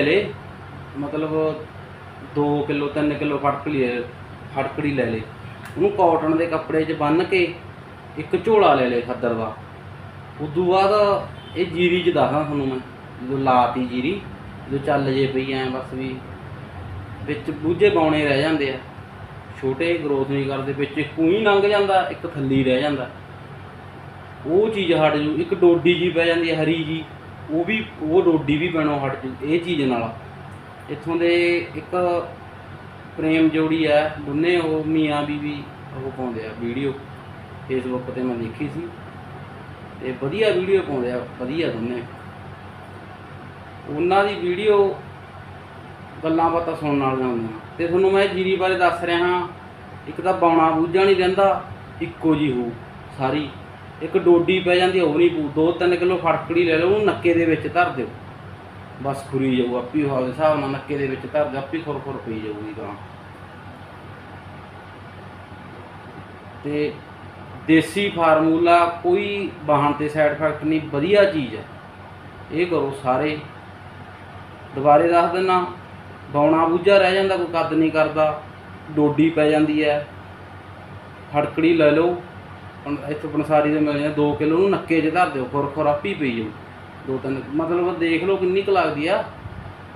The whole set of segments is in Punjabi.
ਲੈ। ਮਤਲਬ 2 ਕਿਲੋ 3 ਕਿਲੋ ਫਟਕੜੀ ਲੈ ਫਟਕੜੀ ਲੈ ਲੈ ਉਹਨੂੰ ਕਾਟਨ ਦੇ ਕੱਪੜੇ 'ਚ ਬੰਨ ਕੇ ਇੱਕ ਝੋਲਾ ਲੈ ਲੈ ਖੱਦਰ ਦਾ। ਉਦੋਂ ਬਾਅਦ ਇਹ ਜੀਰੀ 'ਚ ਦੱਸਦਾ ਤੁਹਾਨੂੰ ਮੈਂ ਜਦੋਂ ਲਾਤੀ ਜੀਰੀ ਜਦੋਂ ਚੱਲ ਜੇ ਪਈ ਐ ਬਸ ਵੀ। ਵਿੱਚ ਬੂਝੇ ਬਾਉਣੇ ਰਹਿ ਜਾਂਦੇ ਆ। ਛੋਟੇ ਗਰੋਥ ਨਹੀਂ ਕਰਦੇ, ਵਿੱਚ ਇੱਕੋ ਹੀ ਲੰਘ ਜਾਂਦਾ, ਇੱਕ ਥੱਲੀ ਰਹਿ ਜਾਂਦਾ। ਉਹ ਚੀਜ਼ ਹਟ ਜੂ, ਇੱਕ ਡੋਡੀ ਜੀ ਪੈ ਜਾਂਦੀ ਹੈ, ਹਰੀ ਜੀ ਉਹ ਵੀ, ਉਹ ਰੋਡੀ ਵੀ ਬਣੋ ਹਟ ਜੂ, ਇਹ ਚੀਜ਼ ਨਾਲ। ਇੱਥੋਂ ਦੇ ਇੱਕ ਪ੍ਰੇਮ ਜੋੜੀ ਹੈ, ਦੋਨੇ ਉਹ ਮੀਆਂ ਬੀਵੀ ਉਹ ਪਾਉਂਦੇ ਆ ਵੀਡੀਓ। ਫੇਸਬੁੱਕ ਤੇ ਮੈਂ ਦੇਖੀ ਸੀ। ਤੇ ਵਧੀਆ ਵੀਡੀਓ ਪਾਉਂਦੇ ਆ, ਵਧੀਆ ਦੋਨੇ। ਉਹਨਾਂ ਦੀ ਵੀਡੀਓ ਗੱਲਾਂ ਬਾਤਾਂ ਸੁਣਨ ਵਾਲੀਆਂ ਹੁੰਦੀਆਂ ਤੇ ਤੁਹਾਨੂੰ ਮੈਂ ਜੀਰੀ ਬਾਰੇ ਦੱਸ ਰਿਹਾ ਹਾਂ, ਇੱਕ ਤਾਂ ਬਾਉਣਾ ਬੂਝਾ ਨਹੀਂ ਰਹਿੰਦਾ, ਇੱਕੋ ਜੀ ਹੋ ਸਾਰੀ। ਇੱਕ ਡੋਡੀ ਪੈ ਜਾਂਦੀ ਉਹ ਨਹੀਂ ਪੂ 2-3 ਕਿਲੋ ਫੜਕੜੀ ਲੈ ਲਓ, ਉਹਨੂੰ ਨੱਕੇ ਦੇ ਵਿੱਚ ਧਰ ਦਿਓ। ਬਸ ਖੁਰੀ ਜਾਊ, ਆਪੀ ਹਾਲ ਹਿਸਾਬ ਨਾਲ ਨੱਕੇ ਦੇ ਵਿੱਚ ਧਰ ਦਿਓ, ਆਪੀ ਖੁਰ ਖੁਰ ਪਈ ਜਾਊਗੀ ਗਾਂ ਤੇ ਦੇਸੀ ਫਾਰਮੂਲਾ ਕੋਈ ਬਾਹਣ ਤੇ ਸਾਈਡ ਇਫੈਕਟ ਨਹੀਂ, ਵਧੀਆ ਚੀਜ਼ ਹੈ ਇਹ ਕਰੋ ਸਾਰੇ। ਦੁਬਾਰੇ ਦੱਸ ਦਿੰਨਾ ਬੌਣਾ ਬੂਝਾ ਰਹਿ ਜਾਂਦਾ, ਕੋਈ ਕੱਦ ਨਹੀਂ ਕਰਦਾ, ਡੋਡੀ ਪੈ ਜਾਂਦੀ ਹੈ। ਫੜਕੜੀ ਲੈ ਲਓ। ਪੰ- ਇੱਥੋਂ ਪੰਸਾਰੀ ਦੇ ਮਿਲ ਜਾਂਦੇ 2 ਕਿਲੋ ਨੂੰ ਨੱਕੇ 'ਚ ਧਰ ਦਿਓ, ਖੁਰ ਖੁਰ ਆਪੀ ਪਈ ਜਾਊ ਦੋ ਤਿੰਨ, ਮਤਲਬ ਦੇਖ ਲਓ ਕਿੰਨੀ ਕੁ ਲੱਗਦੀ ਆ।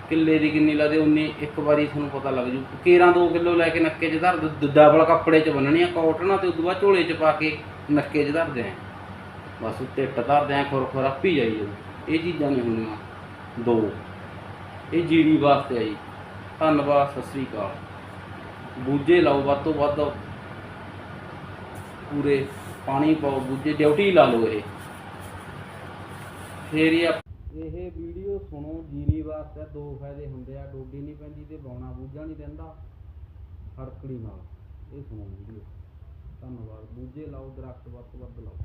ਕਿੱਲੇ ਦੀ ਕਿੰਨੀ ਲੱਗਦੀ ਉਨੀ, ਇੱਕ ਵਾਰੀ ਤੁਹਾਨੂੰ ਪਤਾ ਲੱਗ ਜੂ। ਕੇਰਾਂ 2 ਕਿਲੋ ਲੈ ਕੇ ਨੱਕੇ 'ਚ ਧਰ ਦਿਓ ਡਬਲ ਕੱਪੜੇ 'ਚ ਬੰਨਣੀ ਆ ਕਾਟਨ ਤੇ ਉਦੋਂ ਬਾਅਦ ਝੋਲੇ 'ਚ ਪਾ ਕੇ ਨੱਕੇ 'ਚ ਧਰਦੇ ਆ ਬਸ ਉੱਤੇ ਟਿੱਟ ਧਰਦੇ ਆ ਖੁਰ ਖੁਰ ਆਪੀ ਜਾਈ ਜਾਊ ਇਹ ਚੀਜ਼ਾਂ ਨਹੀਂ ਹੁੰਦੀਆਂ। ਦੋ, ਇਹ ਜੀਰੀ ਵਾਸਤੇ ਆ ਜੀ। ਧੰਨਵਾਦ, ਸਤਿ ਸ੍ਰੀ ਅਕਾਲ। ਬੂਝੇ ਲਾਓ ਵੱਧ ਤੋਂ ਵੱਧ। ਪੂਰੇ ਪਾਣੀ ਪਾਓ ਬੂਝੇ ਡਿਊਟੀ ਲਾ ਲਓ ਇਹ। ਫੇਰ ਹੀ ਇਹ ਵੀਡੀਓ ਸੁਣੋ, ਜੀਰੀ ਵਾਸਤੇ ਦੋ ਫਾਇਦੇ ਹੁੰਦੇ ਆ, ਡੋਡੀ ਨਹੀਂ ਪੈਂਦੀ ਤੇ ਬੌਣਾ ਬੂਝਾ ਨਹੀਂ ਰਹਿੰਦਾ ਹੜਕੜੀ ਨਾਲ। ਇਹ ਸੁਣੋ ਵੀਡੀਓ। ਧੰਨਵਾਦ। ਬੂਝੇ ਲਾਓ, ਦਰਖਤ ਵੱਧ ਤੋਂ ਵੱਧ ਲਾਓ।